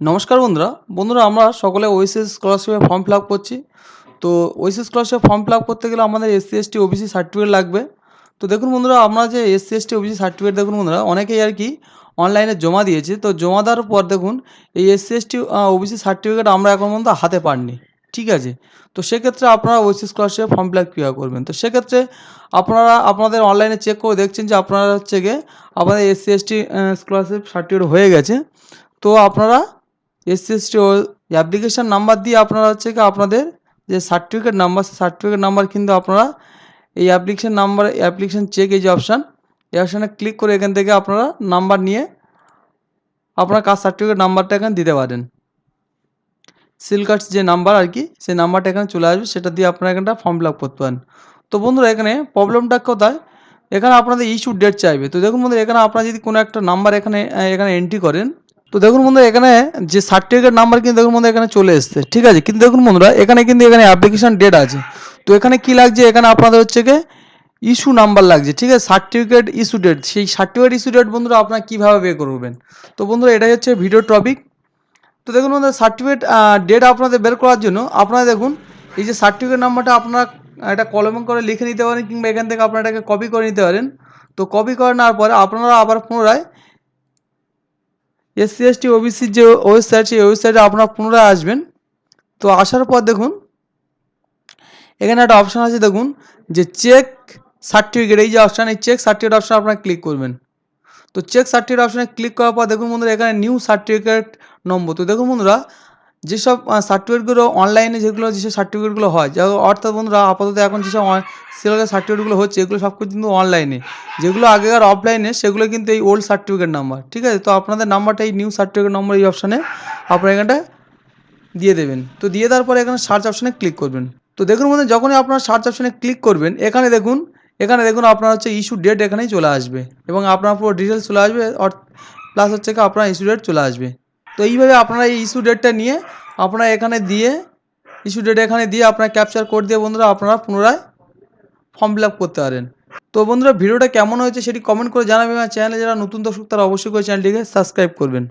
নমস্কার বন্ধুরা। বন্ধুরা, আমরা সকলে ওয়েসিস স্কলারশিপে ফর্ম ফিল আপ করছি। তো ওয়েসিস স্কলারশিপের ফর্ম ফিল আপ করতে গেলে আমাদের এসসি এসটি ওবিসি সার্টিফিকেট লাগবে। তো দেখুন বন্ধুরা, আমরা যে এসসি এসটি ওবিসি সার্টিফিকেট দেখুন বন্ধুরা, অনেকেই আর কি অনলাইনে জমা দিয়েছে। তো জমা দেওয়ার পর দেখুন, এই S SC ST OBC certificate আমরা এখন পর্যন্ত হাতে পাইনি ঠিক আছে? তো সেক্ষেত্রে আপনারা ওয়েসিস স্কলারশিপের ফর্ম ফিল আপ কীভাবে করবেন? তো সেক্ষেত্রে আপনারা, আপনাদের অনলাইনে চেক করে দেখছেন যে আপনারা হচ্ছে গিয়ে আমাদের আপনাদের এসসি এসটি স্কলারশিপ সার্টিফিকেট হয়ে গেছে। তো আপনারা এসসি এসটি অ্যাপ্লিকেশান নাম্বার দিয়ে আপনারা হচ্ছে কি আপনাদের যে সার্টিফিকেট নাম্বার সার্টিফিকেট নাম্বার কিন্তু আপনারা এই অ্যাপ্লিকেশান নাম্বার অ্যাপ্লিকেশান চেক এই যে অপশান এই অপশানে ক্লিক করে এখান থেকে আপনারা নাম্বার নিয়ে আপনার কাস্ট সার্টিফিকেট নাম্বারটা এখানে দিতে পারেন। সিল কার্ডস যে নাম্বার আর কি, সেই নাম্বারটা এখানে চলে আসবে, সেটা দিয়ে আপনারা এখানটা ফর্ম ফিল আপ করতে পারেন। তো বন্ধুরা, এখানে প্রবলেমটা কোথায়? এখানে আপনাদের ইস্যু ডেট চাইবে। তো দেখুন বন্ধুরা, এখানে আপনারা যদি কোনো একটা নাম্বার এখানে এখানে এন্ট্রি করেন তো দেখুন বন্ধুরা, এখানে যে সার্টিফিকেট নাম্বার কিন্তু দেখুন বন্ধুরা এখানে চলে এসছে। ঠিক আছে? কিন্তু দেখুন বন্ধুরা, এখানে কিন্তু এখানে অ্যাপ্লিকেশন ডেট আছে। তো এখানে কি লাগছে? এখানে আপনাদের হচ্ছে গিয়ে ইস্যু নাম্বার লাগছে। ঠিক আছে? সার্টিফিকেট ইস্যু ডেট সেই সার্টিফিকেট ইস্যু ডেট বন্ধুরা আপনারা কীভাবে পে করবেন? তো বন্ধুরা, এটাই হচ্ছে ভিডিও টপিক তো দেখুন বন্ধুরা সার্টিফিকেট ডেট আপনাদের বের করার জন্য আপনারা দেখুন, এই যে সার্টিফিকেট নাম্বারটা আপনারা একটা কলম করে লিখে নিতে পারেন কিংবা এখান থেকে আপনারা এটাকে কপি করে নিতে পারেন। তো কপি করে নেওয়ার পরে আপনারা আবার পুনরায় এসসি এসটি ওবিসির যে ওয়েবসাইট, সেই ওয়েবসাইটে আপনারা পুনরায় আসবেন। তো আসার পর দেখুন, এখানে একটা অপশান আছে দেখুন, যে চেক সার্টিফিকেট এই যে অপশান এই চেক সার্টিফিকেট অপশান আপনারা ক্লিক করবেন। তো চেক সার্টিফিকেট অপশানে ক্লিক করার পর দেখুন বন্ধুরা, এখানে নিউ সার্টিফিকেট নম্বর তো দেখুন বন্ধুরা যেসব সার্টিফিকেটগুলো অনলাইনে যেগুলো, যেসব সার্টিফিকেটগুলো হয় যা অর্থাৎ বন্ধুরা, আপাতত এখন যেসব সিলেবাস সার্টিফিকেটগুলো হচ্ছে, এগুলো সব কিছু কিন্তু অনলাইনে যেগুলো আগেকার অফলাইনে সেগুলো কিন্তু এই ওল্ড সার্টিফিকেট নাম্বার ঠিক আছে? তো আপনাদের নাম্বারটা এই নিউ সার্টিফিকেট নম্বর এই অপশানে আপনারা এখানটা দিয়ে দেবেন। তো দিয়ে দেওয়ার পরে এখানে সার্চ অপশানে ক্লিক করবেন। তো দেখুন বন্ধু যখনই আপনার সার্চ অপশানে ক্লিক করবেন, এখানে দেখুন এখানে দেখুন আপনার হচ্ছে ইস্যু ডেট এখানেই চলে আসবে এবং আপনার পুরো ডিটেলস চলে আসবে প্লাস হচ্ছে আপনার ইস্যু ডেট চলে আসবে। তো এইভাবে আপনারা এই ইস্যু ডেটটা নিয়ে আপনারা এখানে দিয়ে ইস্যু ডেট এখানে দিয়ে আপনার ক্যাপচার কোড দিয়ে বন্ধুরা আপনারা পুনরায় ফর্ম ফিল করতে পারেন। তো বন্ধুরা, ভিডিওটা কেমন হয়েছে সেটি কমেন্ট করে জানাবেন আর চ্যানেলে যারা নতুন দর্শক তারা অবশ্যই করে চ্যানেলটিকে সাবস্ক্রাইব করবেন।